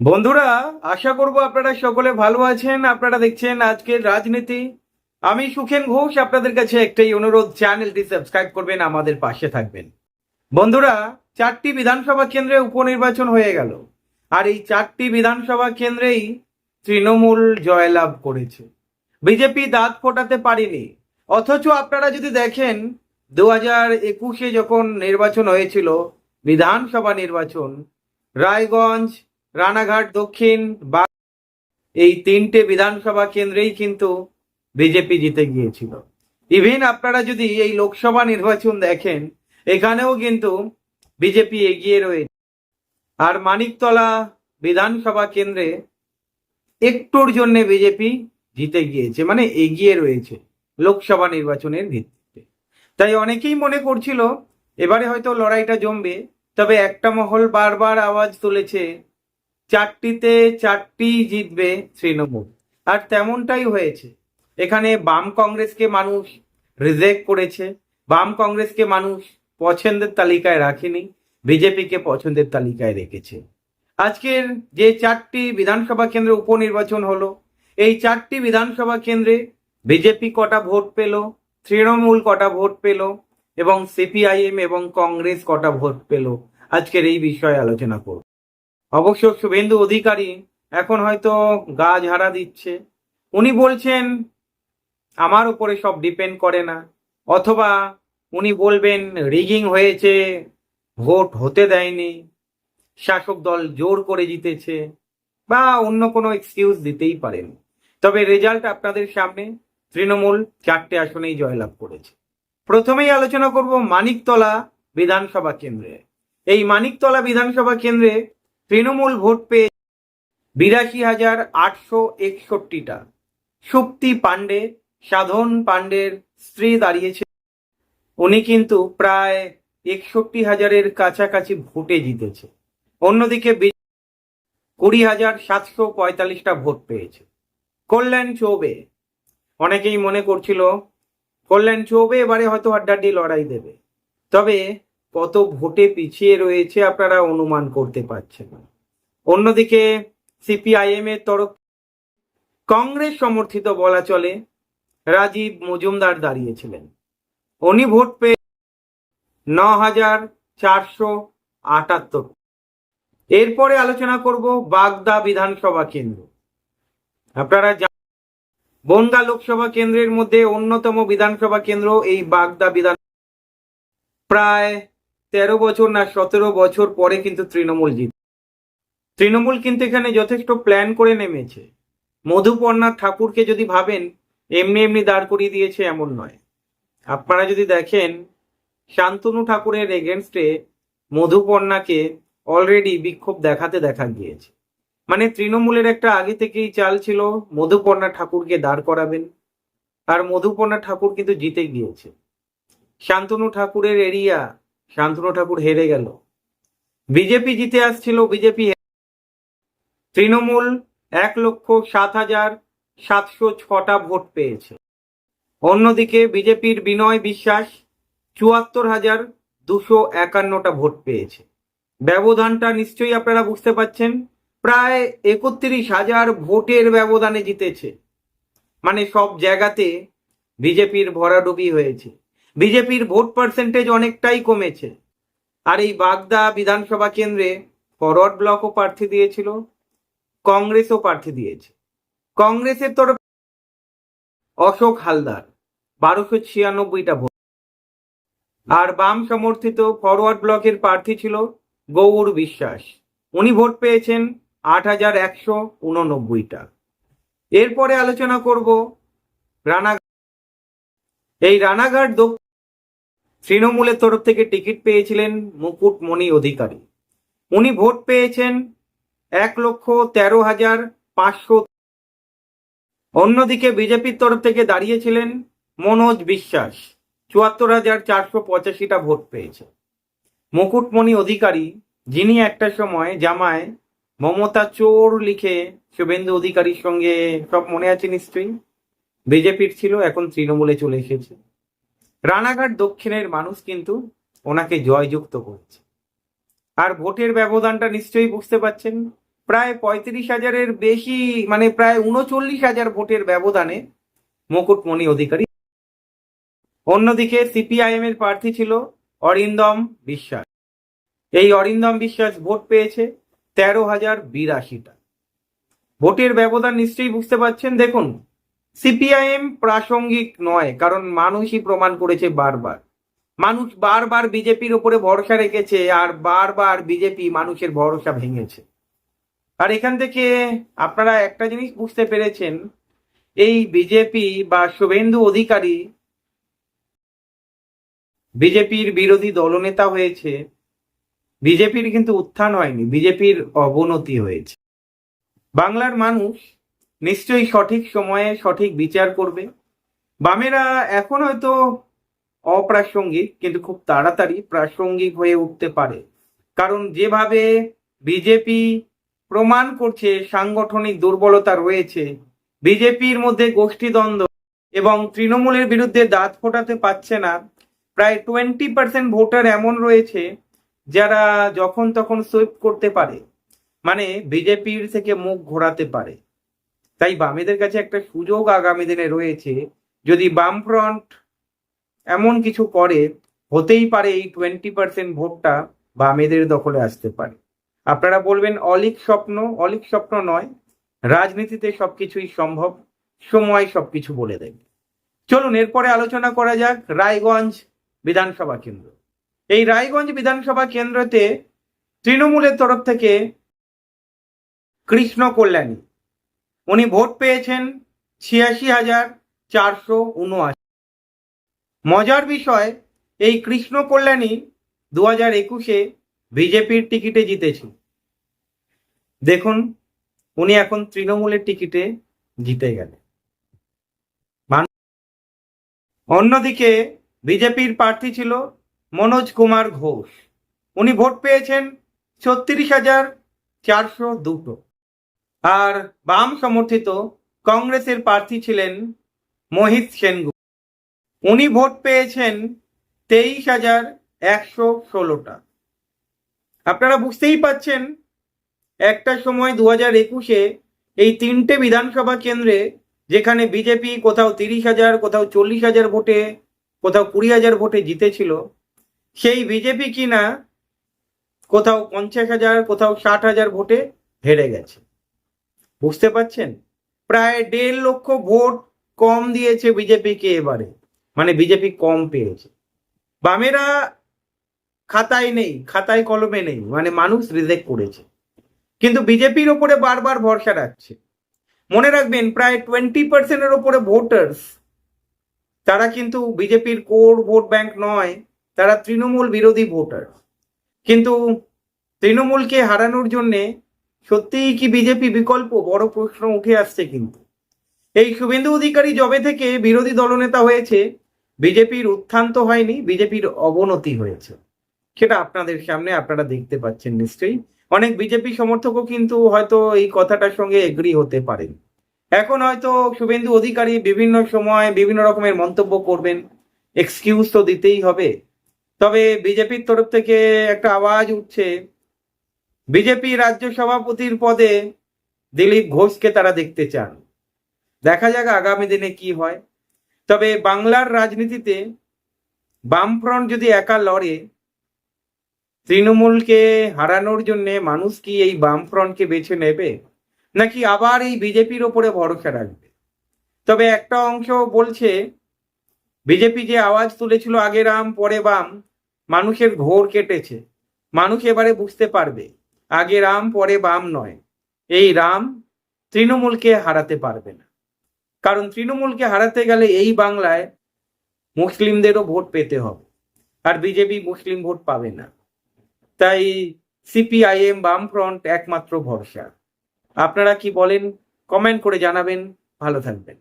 বন্ধুরা, আশা করব আপনারা সকলে ভালো আছেন। আপনারা দেখছেন আজকের রাজনীতি। আমি সুখেন ঘোষ, আপনাদের কাছে একটাই অনুরোধ, চ্যানেলটি সাবস্ক্রাইব করবেন, আমাদের পাশে থাকবেন। বন্ধুরা, চারটি বিধানসভা কেন্দ্রে উপনির্বাচন হয়ে গেল। আর এই চারটি বিধানসভা কেন্দ্রেই তৃণমূল জয়লাভ করেছে। বিজেপি দাঁত ফোটাতে পারেনি। অথচ আপনারা যদি দেখেন দু হাজার একুশে যখন নির্বাচন হয়েছিল, বিধানসভা নির্বাচন, রায়গঞ্জ রানাঘাট, দক্ষিণ, বা এই তিনটে বিধানসভা কেন্দ্রেই কিন্তু বিজেপি জিতে গিয়েছিল। ইভেন আপনারা যদি এই লোকসভা নির্বাচন দেখেন, এখানেও কিন্তু বিজেপি এগিয়ে রয়েছে আর মানিকতলা বিধানসভা কেন্দ্রে একটুর জন্য বিজেপি জিতে গিয়েছে মানে এগিয়ে রয়েছে লোকসভা নির্বাচনের ভিত্তিতে। তাই অনেকেই মনে করছিল, এবারে হয়তো লড়াইটা জমবে, তবে একটা মহল বারবার আওয়াজ তুলেছে চারটিতে চারটি জিতবে তৃণমূল। আর তেমনটাই হয়েছে। এখানে বাম কংগ্রেসকে মানুষ রিজেক্ট করেছে। বাম কংগ্রেসকে মানুষ পছন্দের তালিকায় রাখেনি। বিজেপিকে পছন্দের তালিকায় রেখেছে। আজকের যে চারটি বিধানসভা কেন্দ্রে উপনির্বাচন হলো, এই চারটি বিধানসভা কেন্দ্রে বিজেপি কটা ভোট পেল, তৃণমূল কটা ভোট পেল, এবং সিপিআইএম এবং কংগ্রেস কটা ভোট পেল? আজকের এই বিষয়ে আলোচনা করব। অবশ্য শুভেন্দু অধিকারী এখন হয়তো গা ঝাড়া দিচ্ছে। উনি বলছেন, আমার উপরে সব ডিপেন্ড করে না। অথবা উনি বলবেন রিগিং হয়েছে ভোট হতে দেয়নি, শাসক দল জোর করে জিতেছে, বা অন্য কোনো এক্সকিউজ দিতেই পারেন। তবে রেজাল্ট আপনাদের সামনে, তৃণমূল চারটে আসনেই জয়লাভ করেছে। প্রথমেই আলোচনা করব মানিকতলা বিধানসভা কেন্দ্রে। এই মানিকতলা বিধানসভা কেন্দ্রে তৃণমূল ভোট পেয়ে বিরাশি হাজার আটশো একষট্টিটা। সুপ্তি পাণ্ডে, সাধন পাণ্ডের স্ত্রী দাঁড়িয়েছে। উনি কিন্তু প্রায় একষট্টি হাজারের কাছাকাছি ভোটে জিতেছে। অন্যদিকে কুড়ি হাজার সাতশো পঁয়তাল্লিশটা ভোট পেয়েছে। কল্যাণ চৌবে, অনেকেই মনে করছিল, কল্যাণ চৌবে এবারে হয়তো হাড্ডাড্ডি লড়াই দেবে। তবে কত ভোটে পিছিয়ে রয়েছে আপনারা অনুমান করতে পারছেন অন্যদিকে সিপিআইএম এর তরফ কংগ্রেস সমর্থিত বলা চলে, রাজীব মজুমদার দাঁড়িয়েছিলেন। উনি ভোট পেয়ে ন হাজার চারশো আটাত্তর। এরপরে আলোচনা করব বাগদা বিধানসভা কেন্দ্র। আপনারা বনগা লোকসভা কেন্দ্রের মধ্যে অন্যতম বিধানসভা কেন্দ্র এই বাগদা বিধান প্রায় তেরো বছর না সতেরো বছর পরে কিন্তু তৃণমূল জিত। তৃণমূল কিন্তু এখানে যথেষ্ট প্ল্যান করে নেমেছে। মধুপর্ণা ঠাকুরকে যদি ভাবেন, এমনি এমনি দাঁড় করিয়ে দিয়েছে এমন নয়। আপনারা যদি দেখেন, শান্তনু ঠাকুরের এগেনস্টে মধুপর্ণাকে অলরেডি বিক্ষোভ দেখাতে দেখা গিয়েছে। মানে তৃণমূলের একটা আগে থেকেই চাল ছিল মধুপর্ণা ঠাকুরকে দাঁড় করাবেন। আর মধুপর্ণা ঠাকুর কিন্তু জিতে গিয়েছে। শান্তনু ঠাকুরের এরিয়া শান্তনু ঠাকুর হেরে গেল। বিজেপি জিতে আসছিল, বিজেপি তৃণমূল এক লক্ষ সাত হাজার সাতশো ছটা ভোট পেয়েছে। অন্যদিকে বিজেপির বিনয় বিশ্বাস চুয়াত্তর হাজার দুশো একান্নটা ভোট পেয়েছে। ব্যবধানটা নিশ্চয়ই আপনারা বুঝতে পাচ্ছেন, প্রায় একত্রিশ হাজার ভোটের ব্যবধানে জিতেছে। মানে সব জায়গাতে বিজেপির ভরাডুবি হয়েছে। বিজেপির ভোট পার্সেন্টেজ অনেকটাই কমেছে। আর এই বাগদা বিধানসভা কেন্দ্রে ফরওয়ার্ড ব্লকও প্রার্থী দিয়েছিল, কংগ্রেসও প্রার্থী দিয়েছে। কংগ্রেসের তরফ অশোক হালদার, বারোশো ছিয়ানব্বইটা ভোট। আর বাম সমর্থিত ফরওয়ার্ড ব্লকের প্রার্থী ছিল গৌর বিশ্বাস। উনি ভোট পেয়েছেন আট হাজার একশো উননব্বইটা। এরপরে আলোচনা করব রানাঘাট। এই রানাঘাট দক্ষিণ তৃণমূলের তরফ থেকে টিকিট পেয়েছিলেন মুকুটমণি অধিকারী। উনি ভোট পেয়েছেন এক লক্ষ তেরো হাজার পাঁচশো। অন্যদিকে বিজেপির তরফ থেকে দাঁড়িয়েছিলেন মনোজ বিশ্বাস, চুয়াত্তর হাজার চারশো পঁচাশিটা ভোট পেয়েছে। মুকুটমণি অধিকারী, যিনি একটা সময় জামায় মমতা চোর লিখে শুভেন্দু অধিকারীর সঙ্গে, সব মনে আছে নিশ্চয়ই? বিজেপির ছিল, এখন তৃণমূলে চলে এসেছে। রানাঘাট দক্ষিণের মানুষ কিন্তু ওনাকে জয়যুক্ত করেছে। আর ভোটের ব্যবধানটা নিশ্চয়ই বুঝতে পাচ্ছেন প্রায় পঁয়ত্রিশ হাজারের বেশি মানে প্রায় উনচল্লিশ হাজার ভোটের ব্যবধানে মুকুটমণি অধিকারী। অন্যদিকে সিপিআইএম এর প্রার্থী ছিল অরিন্দম বিশ্বাস। এই অরিন্দম বিশ্বাস ভোট পেয়েছে তেরো হাজার বিরাশিটা। ভোটের ব্যবধান নিশ্চয়ই বুঝতে পারছেন? দেখুন সিপিআইএম প্রাসঙ্গিক নয়, কারণ মানুষই প্রমাণ করেছে বারবার। মানুষ বারবার বিজেপির উপরে ভরসা রেখেছে আর বারবার বিজেপি মানুষের ভরসা ভেঙেছে। আর এখান থেকে আপনারা একটা জিনিস বুঝতে পেরেছেন, এই বিজেপি বা শুভেন্দু অধিকারী বিজেপির বিরোধী দলনেতা হয়েছে। বিজেপির কিন্তু উত্থান হয়নি, বিজেপির অবনতি হয়েছে। বাংলার মানুষ নিশ্চয়ই সঠিক সময়ে সঠিক বিচার করবে। বামেরা এখন হয়তো অপ্রাসঙ্গিক, কিন্তু খুব তাড়াতাড়ি প্রাসঙ্গিক হয়ে উঠতে পারে। কারণ যেভাবে বিজেপি প্রমাণ করছে, সাংগঠনিক দুর্বলতা রয়েছে, বিজেপির মধ্যে গোষ্ঠীদ্বন্দ্ব এবং তৃণমূলের বিরুদ্ধে দাঁত ফোটাতে পারছে না, প্রায় টোয়েন্টি পার্সেন্ট ভোটার এমন রয়েছে যারা যখন তখন সুইপ করতে পারে। মানে বিজেপির থেকে মুখ ঘোরাতে পারে। তাই বামেদের কাছে একটা সুযোগ আগামী দিনে রয়েছে, যদি বামফ্রন্ট এমন কিছু করে, হতেই পারে এই টোয়েন্টি পার্সেন্ট ভোটটা বামেদের দখলে আসতে পারে। আপনারা বলবেন, অলিক স্বপ্ন অলিক স্বপ্ন নয়, রাজনীতিতে সবকিছুই সম্ভব, সময় সবকিছু বলে দেবে। চলুন, এরপরে আলোচনা করা যাক রায়গঞ্জ বিধানসভা কেন্দ্র। এই রায়গঞ্জ বিধানসভা কেন্দ্রতে তৃণমূলের তরফ থেকে কৃষ্ণ কল্যাণী উনি ভোট পেয়েছেন ছিয়াশি হাজার চারশো উনআশি। মজার বিষয়, এই কৃষ্ণ কল্যাণী দু হাজার একুশে বিজেপির টিকিটে জিতেছিল দেখুন, উনি এখন তৃণমূলের টিকিটে জিতে গেলেন। অন্যদিকে বিজেপির প্রার্থী ছিল মনোজ কুমার ঘোষ। উনি ভোট পেয়েছেন ছত্রিশ হাজার চারশো দুটো। আর বাম সমর্থিত কংগ্রেসের প্রার্থী ছিলেন মোহিত সেনগুপ্ত। উনি ভোট পেয়েছেন তেইশ হাজার একশো ষোলোটা। আপনারা বুঝতেই পাচ্ছেন, একটা সময় দু হাজার একুশে এই তিনটে বিধানসভা কেন্দ্রে যেখানে বিজেপি কোথাও তিরিশ হাজার, কোথাও চল্লিশ হাজার ভোটে, কোথাও কুড়ি হাজার ভোটে জিতেছিল, সেই বিজেপি কিনা কোথাও পঞ্চাশ হাজার, কোথাও ষাট হাজার ভোটে হেরে গেছে। বুঝতে পাচ্ছেন প্রায় দেড় লক্ষ ভোট কম দিয়েছে বিজেপিকে এবারে। মানে বিজেপি কম পেয়েছে। বামেরা খাতায় নেই, খাতায় কলমে নেই মানে মানুষ রিজেক্ট করেছে। কিন্তু বিজেপির ওপরে বারবার ভরসা রাখছে। মনে রাখবেন, প্রায় টোয়েন্টি পার্সেন্টের ওপরে ভোটার্স তারা কিন্তু বিজেপির কোর ভোট ব্যাংক নয়, তারা তৃণমূল বিরোধী ভোটার কিন্তু তৃণমূলকে হারানোর জন্যে সত্যিই কি বিজেপি বিকল্প? বড় প্রশ্ন উঠে আসছে কিন্তু। এই শুভেন্দু অধিকারী জবে থেকে বিরোধী দলনেতা হয়েছে, বিজেপির উত্থান তো হয়নি, বিজেপির অবনতি হয়েছে। সেটা আপনাদের সামনে আপনারা দেখতে পাচ্ছেন নিশ্চয়ই। অনেক বিজেপি সমর্থকও কিন্তু হয়তো এই কথাটার সঙ্গে এগ্রি হতে পারেন। এখন হয়তো শুভেন্দু অধিকারী বিভিন্ন সময় বিভিন্ন রকমের মন্তব্য করবেন। এক্সকিউজ তো দিতেই হবে। তবে বিজেপির তরফ থেকে একটা আওয়াজ উঠছে বিজেপি রাজ্য সভাপতির পদে দিলীপ ঘোষকে তারা দেখতে চান। দেখা যাক আগামী দিনে কি হয়। তবে বাংলার রাজনীতিতে বামফ্রন্ট যদি একা লড়ে, তৃণমূলকে হারানোর জন্য মানুষ কি এই বামফ্রন্টকে বেছে নেবে? নাকি আবার এই বিজেপির ওপরে ভরসা রাখবে? তবে একটা অংশ বলছে, বিজেপি যে আওয়াজ তুলেছিল আগে রাম পরে বাম, মানুষের ঘোর কেটেছে। মানুষ এবারে বুঝতে পারবে। আগে রাম, পরে বাম নয়। এই রাম তৃণমূলকে হারাতে পারবে না। কারণ তৃণমূলকে হারাতে গেলে এই বাংলায় মুসলিমদেরও ভোট পেতে হবে। আর বিজেপি মুসলিম ভোট পাবে না। তাই সিপিআইএম বামফ্রন্ট একমাত্র ভরসা। আপনারা কি বলেন, কমেন্ট করে জানাবেন। ভালো থাকবেন।